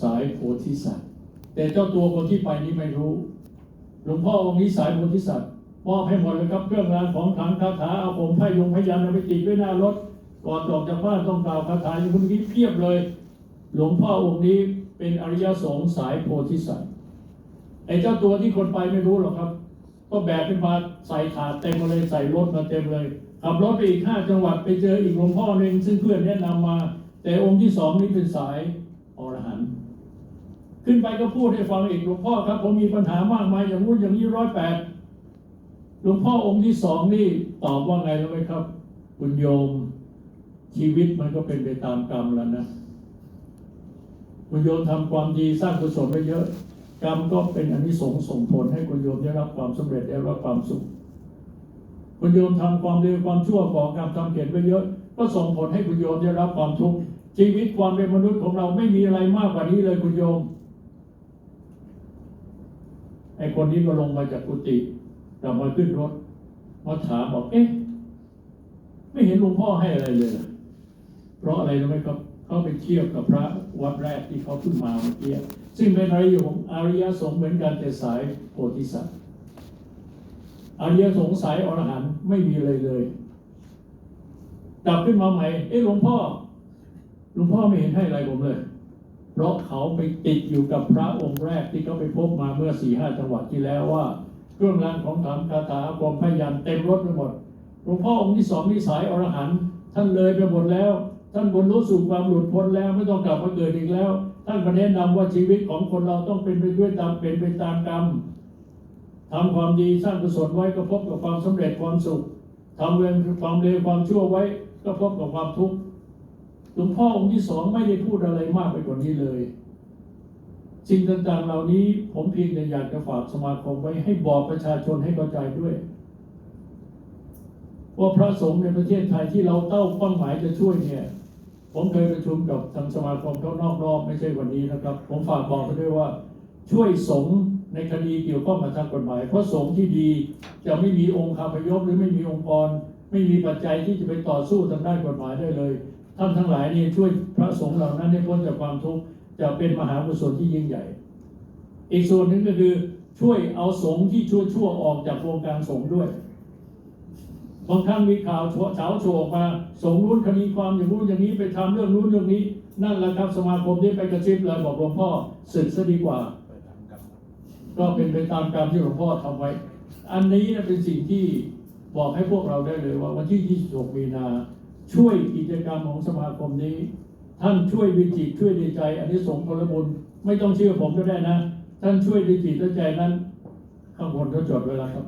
สายโพธิสัตว์ แต่เจ้าตัวคนที่ไปนี้ไม่รู้ หลวงพ่อองค์นี้สายโพธิสัตว์มอบให้หมดเลยครับเครื่องรางของขลังคาถาเอาคมไพ่ยงพยันเอาไปติดไว้หน้ารถก่อนออกจากบ้านต้องกล่าวคาถาอย่างคุณนี้เพียบเลย หลวงพ่อองค์นี้เป็นอริยสงฆ์สายโพธิสัตว์ไอ้เจ้าตัวที่คนไปไม่รู้หรอกครับ ก็แบกขึ้นมาใส่ถาดเต็มมาเลยใส่รถมาเต็มเลยขับรถไปอีกห้าจังหวัดไปเจออีกหลวงพ่อหนึ่งซึ่งเพื่อนแนะนำมา แต่องค์ที่สองนี่เป็นสายอรหันต์ ขึ้นไปก็พูดให้ฟังอีกหลวงพ่อครับ ผมมีปัญหามากมายอย่างนู้นอย่างนี้ร้อยแปดหลวงพ่อองค์ที่สองนี่ตอบว่าไงรู้ไหมครับ คุณโยมชีวิตมันก็เป็นไปตามกรรมแล้วนะคุณโยมทำความดีสร้างกุศลไปเยอะ กรรมก็เป็นอนนิสงส์ส่งผลให้คุณโยมได้รับความสำเร็จได้รับความสุขคุณโยมทำความดีความชั่วก่อกรรมทำเขียนไปเยอะ ก็ส่งผลให้คุณโยมได้รับความทุกข์ชีวิตความเป็นมนุษย์ของเราไม่มีอะไรมากกว่านี้เลยคุณโยม ไอ้คนนี้ก็ลงมาจากกุฏิกลับมาขึ้นรถมาถามบอกเอ๊ะไม่เห็นหลวงพ่อให้อะไรเลยเหรอเพราะอะไรรู้ไหมครับเขาไปเทียบกับพระวัดแรกที่เขาขึ้นมาเมื่อกี้ซึ่งเป็นอริยของอริยสงฆ์เหมือนกันแต่สายโพธิสัตว์อริยสงฆ์สายอรหันต์ไม่มีเลยเลยกลับขึ้นมาใหม่ เอ๊ะหลวงพ่อหลวงพ่อไม่เห็นให้อะไรผมเลย เพราะเขาไปติดอยู่กับพระองค์แรกที่เขาไปพบมาเมื่อสี่ห้าจังหวัดที่แล้วว่า เครื่องรางของขลังคาถาอามพยันเต็มรถไปหมดหลวงพ่อองค์ที่สองนี่สายอรหันต์ท่านเลยไปหมดแล้ว ท่านบรรลุสู่ความหลุดพ้นแล้วไม่ต้องกลับมาเกิดอีกแล้ว ท่านก็แนะนำว่าชีวิตของคนเราต้องเป็นไปด้วยตามเป็นไปตามกรรมทำความดีสร้างกุศลไว้ก็พบกับความสำเร็จความสุขทำเวรความเลวความชั่วไว้ก็พบกับความทุกข์ ลวงพ่อองค์ที่สองไม่ได้พูดอะไรมากไปกว่านี้เลยสิ่งต่างๆเหล่านี้ผมเพียงแต่อยากจะฝากสมาคมไว้ให้บอกประชาชนให้เข้าใจด้วย ว่าพระสงฆ์ในประเทศไทยที่เราเต้าเป้าหมายจะช่วยเนี่ย ผมเคยประชุมกับทางสมาคมเขานอกรอบไม่ใช่วันนี้นะครับ ผมฝากบอกไปด้วยว่า ช่วยสงฆ์ในคดีเกี่ยวข้องกับทางกฎหมาย เพราะสงฆ์ที่ดีจะไม่มีองค์คาพยพหรือไม่มีองค์กร ไม่มีปัจจัยที่จะไปต่อสู้ทางด้านกฎหมายได้เลย ท่านทั้งหลายนี่ช่วยพระสงฆ์เหล่านั้นให้พ้นจากความทุกข์จะเป็นมหากุศลที่ยิ่งใหญ่ อีกส่วนหนึ่งก็คือช่วยเอาสงฆ์ที่ชั่วชั่วออกจากวงการสงฆ์ด้วยบางครั้งมีข่าวชั่วเฉาโฉกมาสงฆ์นู้นคดีความอย่างนู้นอย่างนี้ไปทำเรื่องนู้นเรื่องนี้ นั่นแหละครับสมาคมที่ไปกระซิบเลยบอกหลวงพ่อสึกซะดีกว่า ก็เป็นไปตามกรรมที่หลวงพ่อทำไว้ อันนี้นะเป็นสิ่งที่บอกให้พวกเราได้เลยว่าวันที่ 26 มีนา ช่วยกิจกรรมของสมาคมนี้ ท่านช่วยวิจิตช่วยดีใจ อันนี้สงส์ผลบุญไม่ต้องเชื่อผมก็ได้นะ ท่านช่วยดีจิตและใจนั้น ข้างบนเขาจดไว้แล้วครับ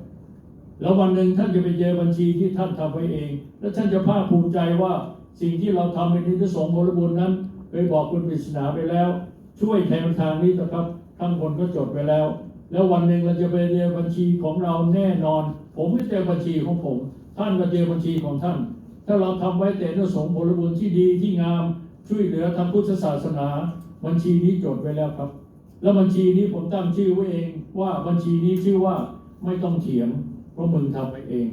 แล้ววันหนึ่งท่านจะไปเจอบัญชีที่ท่านทำไว้เอง แล้วท่านจะภาคภูมิใจว่าสิ่งที่เราทำเป็นนิสงส์ผลบุญนั้นเคยบอกคุณปริศนาไปแล้ว ช่วยแทนทางนี้นะครับข้างบนก็จดไว้แล้ว แล้ววันหนึ่งเราจะไปเจอบัญชีของเราแน่นอน ผมไม่เจอบัญชีของผม ท่านก็เจอบัญชีของท่าน ถ้าเราทำไว้แต่นิสงส์ผลบุญที่ดีที่งามช่วยเหลือทางพุทธศาสนา บัญชีนี้จดไว้แล้วครับ แล้วบัญชีนี้ผมตั้งชื่อไว้เองว่าบัญชีนี้ชื่อว่าไม่ต้องเถียงเพราะมึงทำไปเอง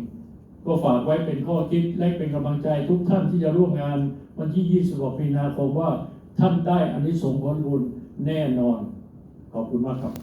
ก็ฝากไว้เป็นข้อคิดและเป็นกำลังใจทุกท่านที่จะร่วมงานวันที่ 26 มีนาคมว่าท่านได้อานิสงส์ผลบุญแน่นอน ขอบคุณมากครับ